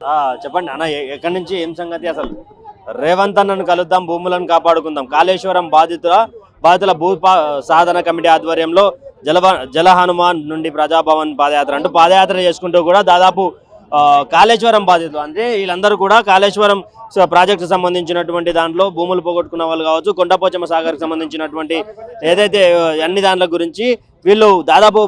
ఆ, చెప్పండి అన్న ఎక్కడి నుంచి ఏం సంగతి అసలు? రేవంత్ అన్నను కలుద్దాం భూములను కాపాడుకుందాం. కాళేశ్వరం బాధితుల బాధితుల భూ పా- సాధన కమిటీ ఆధ్వర్యంలో జల జల హనుమాన్ నుండి ప్రజాభవన్ పాదయాత్ర అంటూ పాదయాత్ర చేసుకుంటూ కూడా దాదాపు కాళేశ్వరం బాధితులు. అంటే వీళ్ళందరూ కూడా కాళేశ్వరం ప్రాజెక్టు సంబంధించినటువంటి దాంట్లో భూములు పోగొట్టుకున్న వాళ్ళు కావచ్చు కొండపోచమ్మ సాగర్కి సంబంధించినటువంటి ఏదైతే అన్ని దాంట్ల గురించి వీళ్ళు దాదాపు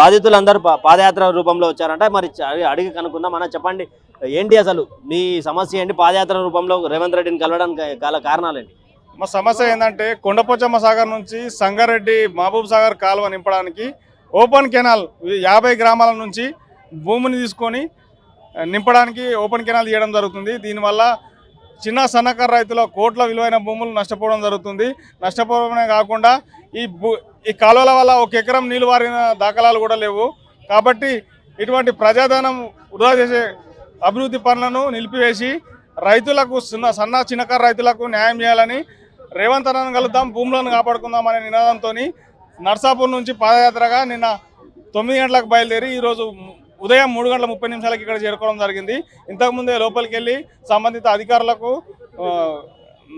బాధితులందరూ పాదయాత్ర రూపంలో వచ్చారంటే. మరి అడిగి కనుక్కుందాం మనం చెప్పండి. ఏంటి అసలు? మీ సమస్య ఏంటి? పాదయాత్ర రూపంలో రేవంత్ రెడ్డిని కలవడానికి గల కారణాలేంటి? మా సమస్య ఏంటంటే కొండపోచమ్మ సాగర్ నుంచి సంగారెడ్డి మహబూబ్ సాగర్ కాలువ నింపడానికి ఓపెన్ కెనాల్ యాభై గ్రామాల నుంచి భూమిని తీసుకొని నింపడానికి ఓపెన్ కెనాల్ చేయడం జరుగుతుంది. దీనివల్ల చిన్న సన్నకారు రైతుల కోట్ల విలువైన భూములు నష్టపోవడం జరుగుతుంది. నష్టపోవడమే కాకుండా ఈ భూ ఈ కాలువల వల్ల ఒక ఎకరం నీళ్ళు వారిన దాఖలాలు కూడా లేవు. కాబట్టి ఇటువంటి ప్రజాధనం వృధా చేసే అభివృద్ధి పనులను నిలిపివేసి రైతులకు చిన్న సన్న చిన్నకారు రైతులకు న్యాయం చేయాలని రేవంత్ అన్నను కలుద్దాం భూములను కాపాడుకుందాం అనే నినాదంతో నర్సాపూర్ నుంచి పాదయాత్రగా నిన్న తొమ్మిది గంటలకు బయలుదేరి ఈరోజు ఉదయం మూడు గంటల ముప్పై నిమిషాలకి ఇక్కడ చేరుకోవడం జరిగింది. ఇంతకుముందే లోపలికి వెళ్ళి సంబంధిత అధికారులకు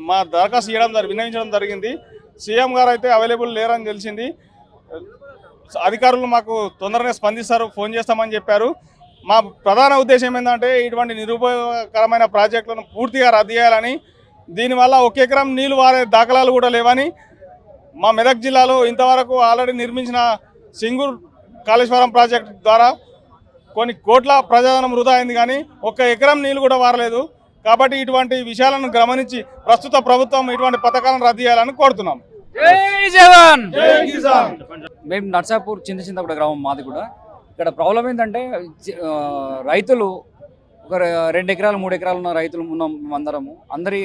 మా దరఖాస్తు చేయడం వినియోగించడం జరిగింది. సీఎం గారు అయితే అవైలబుల్ లేరని తెలిసింది. అధికారులు మాకు తొందరగా స్పందిస్తారు ఫోన్ చేస్తామని చెప్పారు. మా ప్రధాన ఉద్దేశం ఏంటంటే ఇటువంటి నిరుపయోగకరమైన ప్రాజెక్టులను పూర్తిగా రద్దు చేయాలని దీనివల్ల ఒక ఎకరం నీళ్ళు వారే దాఖలాలు కూడా లేవని మా మెదక్ జిల్లాలో ఇంతవరకు ఆల్రెడీ నిర్మించిన సింగూర్ కాళేశ్వరం ప్రాజెక్టు ద్వారా కొన్ని కోట్ల ప్రజాధనం వృధా అయింది కానీ ఒక్క ఎకరం నీళ్ళు కూడా వారలేదు. కాబట్టి ఇటువంటి విషయాలను గమనించి ప్రస్తుత ప్రభుత్వం ఇటువంటి పథకాలను రద్దు చేయాలని కోరుతున్నాం. జై జవాన్! జై కిసాన్! మేము నర్సాపూర్ చింత చింతపూడ గ్రామం మాది కూడా. ఇక్కడ ప్రాబ్లం ఏంటంటే రైతులు ఒక రెండు ఎకరాలు మూడు ఎకరాలు ఉన్న రైతులు ఉన్నాం అందరము. అందరి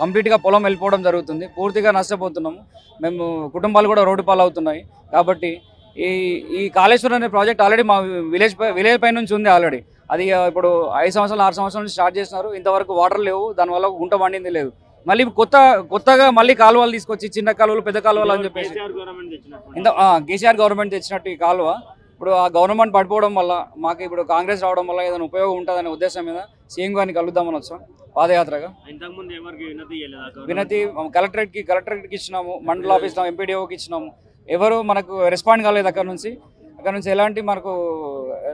కంప్లీట్గా పొలం వెళ్ళిపోవడం జరుగుతుంది. పూర్తిగా నష్టపోతున్నాము. మేము కుటుంబాలు కూడా రోడ్డు పాలు అవుతున్నాయి కాబట్టి ఈ ఈ కాళేశ్వరం అనే ప్రాజెక్ట్ ఆల్రెడీ మా విలేజ్ పై విలేజ్ పై నుంచి ఉంది ఆల్రెడీ. అది ఇప్పుడు ఐదు సంవత్సరాలు ఆరు సంవత్సరాల నుంచి స్టార్ట్ చేసినారు. ఇంతవరకు వాటర్ లేవు. దానివల్ల గుంట పండింది లేదు. మళ్ళీ కొత్త కొత్తగా మళ్ళీ కాలువలు తీసుకొచ్చి చిన్న కాలువలు పెద్ద కాలువలు అని చెప్పేసి ఇంత కేసీఆర్ గవర్నమెంట్ తెచ్చినట్టు ఈ కాలువ. ఇప్పుడు ఆ గవర్నమెంట్ పడిపోవడం వల్ల మాకు ఇప్పుడు కాంగ్రెస్ రావడం వల్ల ఏదైనా ఉపయోగం ఉంటుందనే ఉద్దేశం మీద సీఎం గారిని కలుద్దామని వచ్చాం పాదయాత్రగా? వినతి కలెక్టరేట్కి కలెక్టరేట్కి ఇచ్చినాము మండల ఆఫీస్ ఎంపీడీఓకి ఇచ్చినాము. ఎవరు మనకు రెస్పాండ్ కాలేదు అక్కడ నుంచి. అక్కడ నుంచి ఎలాంటి మనకు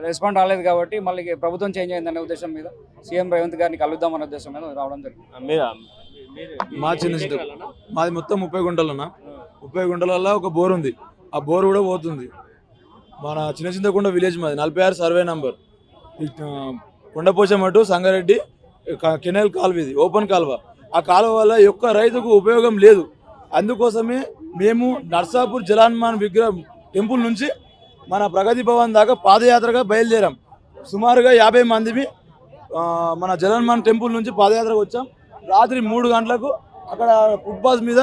రెస్పాండ్ రాలేదు కాబట్టి మళ్ళీ ప్రభుత్వం చేంజ్ అయిందనే ఉద్దేశం మీద సీఎం రేవంత్ గారిని కలుద్దామనే ఉద్దేశం మీద రావడం జరిగింది. మా చిన్న? మాది మొత్తం ముప్పై గుంటలన్న. ముప్పై గుంటలలో ఒక బోర్ ఉంది. ఆ బోర్ కూడా పోతుంది. మన చిన్న చింతకుంట విలేజ్ మాది. నలభై ఆరు సర్వే నంబర్. కొండపోచమటు సంగారెడ్డి క- కెనాల్ కాలువ ఇది ఓపెన్ కాలువ. ఆ కాలువ వల్ల ఒక్క రైతుకు ఉపయోగం లేదు. అందుకోసమే మేము నర్సాపూర్ జలాన్మాన్ విగ్రహం టెంపుల్ నుంచి మన ప్రగతి భవన్ దాకా పాదయాత్రగా బయలుదేరాం. సుమారుగా యాభై మందిమి మన జలన్మాన్ టెంపుల్ నుంచి పాదయాత్రకు వచ్చాం. రాత్రి మూడు గంటలకు అక్కడ ఫుట్పాత్ మీద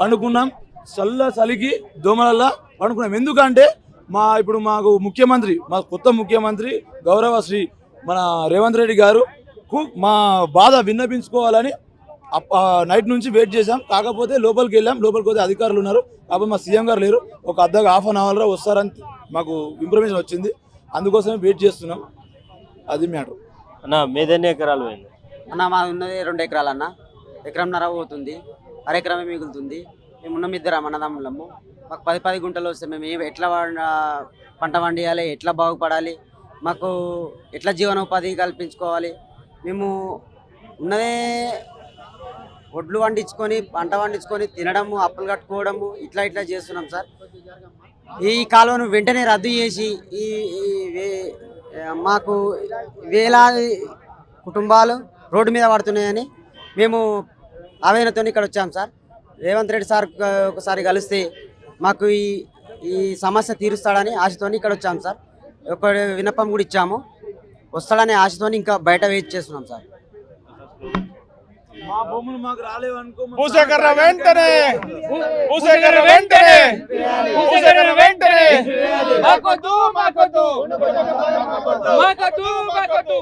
పండుకున్నాం. చల్ల చలికి దోమలల్లా పండుకున్నాం. ఎందుకంటే మా ఇప్పుడు మాకు ముఖ్యమంత్రి మా కొత్త ముఖ్యమంత్రి గౌరవ శ్రీ మన రేవంత్ రెడ్డి గారు కు మా బాధ విన్నపించుకోవాలని నైట్ నుంచి వెయిట్ చేశాం. కాకపోతే లోపలికి వెళ్ళాం. లోపలికి పోతే అధికారులు ఉన్నారు. కాకపోతే మా సీఎం గారు లేరు. ఒక అర్ధ హాఫ్ అన్ అవర్లో వస్తారని మాకు ఇన్ఫర్మేషన్ వచ్చింది. అందుకోసమే వెయిట్ చేస్తున్నాం. అది మ్యాటర్. అన్న మీది ఎన్ని ఎకరాలు పోయింది? అన్న మాది ఉన్నది రెండు ఎకరాలు అన్న. ఎకరంన్నర పోతుంది. అరెకరమే మిగులుతుంది. మేము ఉన్నాం ఇద్దరం అన్నదమ్ములము. మాకు పది పది గుంటలు వస్తే మేము ఎట్లా వండ- పంట పండియాలి? ఎట్లా బాగుపడాలి? మాకు ఎట్లా జీవనోపాధి కల్పించుకోవాలి? మేము ఉన్నదే ఒడ్లు వండించుకొని పంట వండించుకొని తినడము అప్పులు కట్టుకోవడము ఇట్లా ఇట్లా చేస్తున్నాం సార్. ఈ కాలువను వెంటనే రద్దు చేసి ఈ ఈ వే- మాకు వేలాది కుటుంబాలు రోడ్డు మీద పడుతున్నాయని మేము ఆవేదనతో ఇక్కడ వచ్చాం సార్. రేవంత్ రెడ్డి సార్ ఒకసారి కలిస్తే మాకు ఈ ఈ సమస్య తీరుస్తాడని ఆశతో ఇక్కడ వచ్చాం సార్. ఒక విన్నపం కూడా ఇచ్చాము. వస్తాడనే ఆశతో ఇంకా బయట వెయిట్ చేస్తున్నాం సార్ మా భూములు మాకు రాలేవనుకో మా భూసేకరణ వెంటనే! భూసేకరణ వెంటనే! భూసేకరణ వెంటనే! మాకొద్దు మాకొద్దు మాకొద్దు. మాకొద్దు మాకొద్దు.